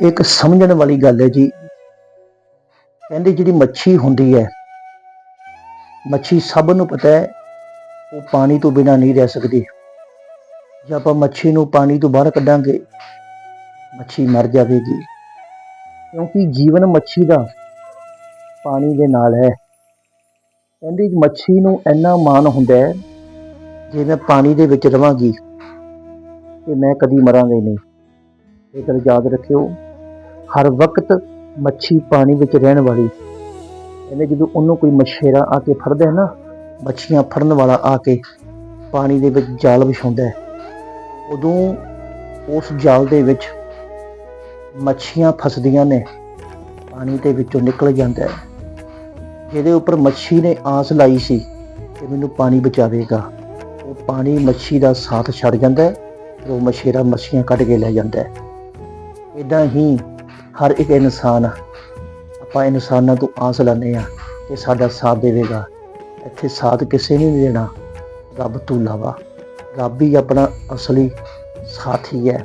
ਇੱਕ ਸਮਝਣ ਵਾਲੀ ਗੱਲ ਹੈ ਜੀ। ਕਹਿੰਦੇ ਜਿਹੜੀ ਮੱਛੀ ਹੁੰਦੀ ਹੈ, ਮੱਛੀ ਸਭ ਨੂੰ ਪਤਾ ਹੈ, ਉਹ ਪਾਣੀ ਤੋਂ ਬਿਨਾ ਨਹੀਂ ਰਹਿ ਸਕਦੀ। ਜੇ ਆਪਾਂ ਮੱਛੀ ਨੂੰ ਪਾਣੀ ਤੋਂ ਬਾਹਰ ਕੱਢਾਂਗੇ, ਮੱਛੀ ਮਰ ਜਾਵੇਗੀ। ਕਿਉਂਕਿ ਜੀਵਨ ਮੱਛੀ ਦਾ ਪਾਣੀ ਦੇ ਨਾਲ ਹੈ। ਕਹਿੰਦੇ ਮੱਛੀ ਨੂੰ ਇੰਨਾ ਮਾਣ ਹੁੰਦਾ ਹੈ, ਜੇ ਮੈਂ ਪਾਣੀ ਦੇ ਵਿੱਚ ਰਵਾਂਗੀ, ਤੇ ਮੈਂ ਕਦੀ ਮਰਾਂਗੇ ਨਹੀਂ। ਇਹ ਗੱਲ ਯਾਦ ਰੱਖਿਓ ਹਰ ਵਕਤ ਮੱਛੀ ਪਾਣੀ ਵਿੱਚ ਰਹਿਣ ਵਾਲੀ। ਕਹਿੰਦੇ ਜਦੋਂ ਉਹਨੂੰ ਕੋਈ ਮਛੇਰਾ ਆ ਕੇ ਫੜਦਾ ਹੈ ਨਾ, ਮੱਛੀਆਂ ਫੜਨ ਵਾਲਾ ਆ ਕੇ ਪਾਣੀ ਦੇ ਵਿੱਚ ਜਾਲ ਵਿਛਾਉਂਦਾ ਹੈ। ਉਦੋਂ ਉਸ ਜਾਲ ਦੇ ਵਿੱਚ ਮੱਛੀਆਂ ਫਸਦੀਆਂ ਨੇ, ਪਾਣੀ ਦੇ ਵਿੱਚੋਂ ਨਿਕਲ ਜਾਂਦਾ ਹੈ। ਜਿਹਦੇ ਉੱਪਰ ਮੱਛੀ ਨੇ ਆਸ ਲਾਈ ਸੀ ਕਿ ਮੈਨੂੰ ਪਾਣੀ ਬਚਾਵੇਗਾ। ਉਹ ਪਾਣੀ ਮੱਛੀ ਦਾ ਸਾਥ ਛੱਡ ਜਾਂਦਾ ਹੈ ਉਹ ਮਛੇਰਾ ਮੱਛੀਆਂ ਕੱਢ ਕੇ ਲੈ ਜਾਂਦਾ ਹੈ। ਇਦਾਂ ਹੀ ਹਰ ਇੱਕ ਇਨਸਾਨ, ਆਪਾਂ ਇਨਸਾਨਾਂ ਤੋਂ ਆਸ ਲੈਂਦੇ ਆ ਕਿ ਸਾਡਾ ਸਾਥ ਦੇਵੇਗਾ। ਇੱਥੇ ਸਾਥ ਕਿਸੇ ਨੇ ਨਹੀਂ ਦੇਣਾ। ਰੱਬ ਤੋਂ ਇਲਾਵਾ, ਰੱਬ ਹੀ ਆਪਣਾ ਅਸਲੀ ਸਾਥੀ ਹੈ।